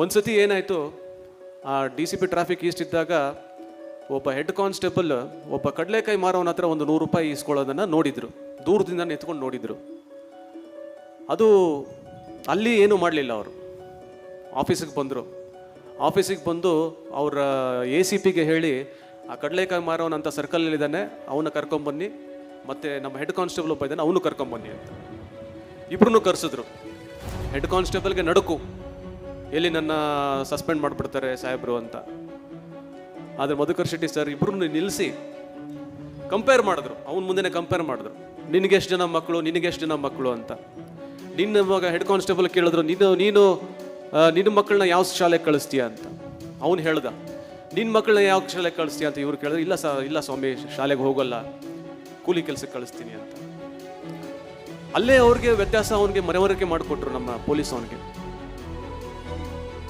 ಒಂದು ಸತಿ ಏನಾಯಿತು, ಆ D C P traffic east ಇದ್ದಾಗ ಒಬ್ಬ ಹೆಡ್ ಕಾನ್ಸ್ಟೇಬಲ್ ಒಬ್ಬ ಕಡಲೆಕಾಯಿ ಮಾರೋನ ಹತ್ರ ಒಂದು ನೂರು ರೂಪಾಯಿ ಈಸ್ಕೊಳ್ಳೋದನ್ನು ನೋಡಿದರು. ದೂರದಿಂದ ನಿಂತ್ಕೊಂಡು ನೋಡಿದರು. ಅದು ಅಲ್ಲಿ ಏನೂ ಮಾಡಲಿಲ್ಲ ಅವರು. ಆಫೀಸಿಗೆ ಬಂದರು. ಆಫೀಸಿಗೆ ಬಂದು ಅವರ ಎ ಸಿ ಪಿಗೆ ಹೇಳಿ, ಆ ಕಡಲೆಕಾಯಿ ಮಾರೋನಂತ ಸರ್ಕಲಲ್ಲಿದ್ದಾನೆ ಅವನ್ನ ಕರ್ಕೊಂಬನ್ನಿ ಮತ್ತು ನಮ್ಮ ಹೆಡ್ ಕಾನ್ಸ್ಟೇಬಲ್ ಒಬ್ಬ ಇದ್ದಾನೆ, ಅವನು ಕರ್ಕೊಂಬನ್ನಿ ಅಂತ. ಇಬ್ಬರನ್ನೂ ಕರೆಸಿದ್ರು. ಹೆಡ್ ಕಾನ್ಸ್ಟೇಬಲ್ಗೆ ನಡುಕು. ಎಲ್ಲಿ ನನ್ನ ಸಸ್ಪೆಂಡ್ ಮಾಡಿಬಿಡ್ತಾರೆ ಸಾಹೇಬರು ಅಂತ. ಆದರೆ ಮಧುಕರ್ ಶೆಟ್ಟಿ ಸರ್ ಇಬ್ರು ನಿಲ್ಲಿಸಿ ಕಂಪೇರ್ ಮಾಡಿದ್ರು. ಅವನ ಮುಂದೆನೆ ಕಂಪೇರ್ ಮಾಡಿದ್ರು. ನಿನಗೆಷ್ಟು ಜನ ಮಕ್ಕಳು ನಿನಗೆಷ್ಟು ಜನ ಮಕ್ಕಳು ಅಂತ. ನಿನ್ನ ಮಗ ಹೆಡ್ ಕಾನ್ಸ್ಟೇಬಲ್ ಕೇಳಿದ್ರು, ನೀನು ನೀನು ನಿನ್ನ ಮಕ್ಕಳನ್ನ ಯಾವ ಶಾಲೆಗೆ ಕಳಿಸ್ತೀಯ ಅಂತ. ಅವನು ಹೇಳ್ದ ನಿನ್ನ ಮಕ್ಕಳನ್ನ ಯಾವ ಶಾಲೆಗೆ ಕಳಿಸ್ತೀಯ ಅಂತ? ಇವ್ರು ಕೇಳಿದ್ರು, ಇಲ್ಲ ಸ, ಇಲ್ಲ ಸ್ವಾಮಿ, ಶಾಲೆಗೆ ಹೋಗಲ್ಲ. ಕೂಲಿ ಕೆಲಸಕ್ಕೆ ಕಳಿಸ್ತೀನಿ ಅಂತ. ಅಲ್ಲೇ ಅವ್ರಿಗೆ ವ್ಯತ್ಯಾಸ ಅವನಿಗೆ ಮನವರಿಕೆ ಮಾಡಿಕೊಟ್ರು ನಮ್ಮ ಪೊಲೀಸ್ ಅವನಿಗೆ.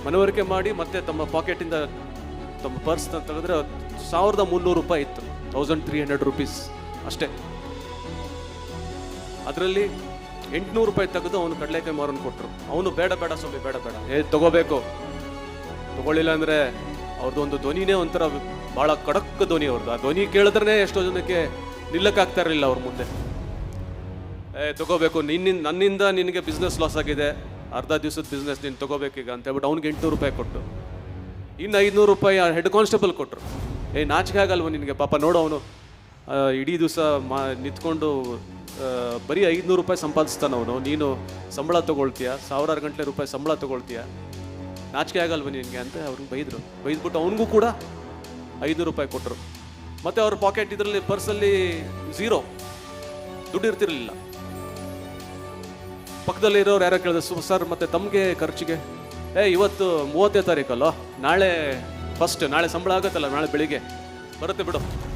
ಮನವರಿಕೆ ಮಾಡಿ ಮತ್ತೆ ತಮ್ಮ ಪಾಕೆಟಿಂದ ತಮ್ಮ ಪರ್ಸ್ ತೆಗೆದ್ರೆ ಸಾವಿರದ ಮುನ್ನೂರು ರೂಪಾಯಿ ಇತ್ತು. ತೌಸಂಡ್ ತ್ರೀ ಹಂಡ್ರೆಡ್ ರುಪೀಸ್ ಅಷ್ಟೇ. ಅದರಲ್ಲಿ ಎಂಟುನೂರು ರೂಪಾಯಿ ತೆಗೆದು ಅವನು ಕಡಲೆಕಾಯಿ ಮಾರನ್ನು ಕೊಟ್ಟರು ಅವನು ಬೇಡ ಬೇಡ ಸ್ವಾಮಿ ಬೇಡ ಬೇಡ. ಏ, ತಗೋಬೇಕು. ತಗೊಳ್ಳಿಲ್ಲ ಅಂದ್ರೆ ಅವ್ರದ್ದು ಒಂದು ಧ್ವನಿನೇ ಒಂಥರ ಭಾಳ ಕಡಕ್ ಧ್ವನಿ ಅವ್ರದ್ದು ಆ ಧ್ವನಿ ಕೇಳಿದ್ರೆ ಎಷ್ಟೋ ಜನಕ್ಕೆ ನಿಲ್ಲಕ್ಕಾಗ್ತಾ ಇರಲಿಲ್ಲ ಅವ್ರ ಮುಂದೆ. ಏ, ತಗೋಬೇಕು. ನಿನ್ನಿಂದ ನನ್ನಿಂದ ನಿನಗೆ ಬಿಸ್ನೆಸ್ ಲಾಸ್ ಆಗಿದೆ. ಅರ್ಧ ದಿವಸದ ಬಿಸ್ನೆಸ್ ನೀನು ತೊಗೋಬೇಕೀಗ ಅಂತ ಹೇಳ್ಬಿಟ್ಟು ಅವ್ನಿಗೆ ಎಂಟುನೂರು ರೂಪಾಯಿ ಕೊಟ್ಟು. ಇನ್ನು ಐದುನೂರು ರೂಪಾಯಿ ಹೆಡ್ ಕಾನ್ಸ್ಟೇಬಲ್ ಕೊಟ್ಟರು ಏ, ನಾಚಿಕೆ ಆಗಲ್ವ ನಿನಗೆ? ಪಾಪ ನೋಡು ಅವನು. ಇಡೀ ದಿವಸ ಮಾ, ನಿಂತ್ಕೊಂಡು ಬರೀ ಐದುನೂರು ರೂಪಾಯಿ ಸಂಪಾದಿಸ್ತಾನ ಅವನು. ನೀನು ಸಂಬಳ ತೊಗೊಳ್ತೀಯ, ಸಾವಿರಾರು ಗಂಟೆ ರೂಪಾಯಿ ಸಂಬಳ ತೊಗೊಳ್ತೀಯ. ನಾಚಿಕೆ ಆಗಲ್ವ ನಿನಗೆ ಅಂತ ಅವ್ರಿಗೆ ಬೈದರು. ಬೈದ್ಬಿಟ್ಟು ಅವನಿಗೂ ಕೂಡ ಐದುನೂರು ರೂಪಾಯಿ ಕೊಟ್ಟರು ಮತ್ತು ಅವ್ರ ಪಾಕೆಟ್ ಇದರಲ್ಲಿ ಪರ್ಸಲ್ಲಿ ಝೀರೋ ದುಡ್ಡು ಇರ್ತಿರ್ಲಿಲ್ಲ. ಪಕ್ಕದಲ್ಲಿ ಇರೋರು ಯಾರೋ ಕೇಳಿದ್ರು, ಸು ಸರ್, ಮತ್ತೆ ತಮಗೆ ಖರ್ಚಿಗೆ? ಏ, ಇವತ್ತು ಮೂವತ್ತನೇ ತಾರೀಕಲ್ಲೋ ನಾಳೆ ಫಸ್ಟ್ ನಾಳೆ ಸಂಬಳ ಆಗುತ್ತಲ್ಲ, ನಾಳೆ ಬೆಳಿಗ್ಗೆ. ಬರುತ್ತೆ ಬಿಡು.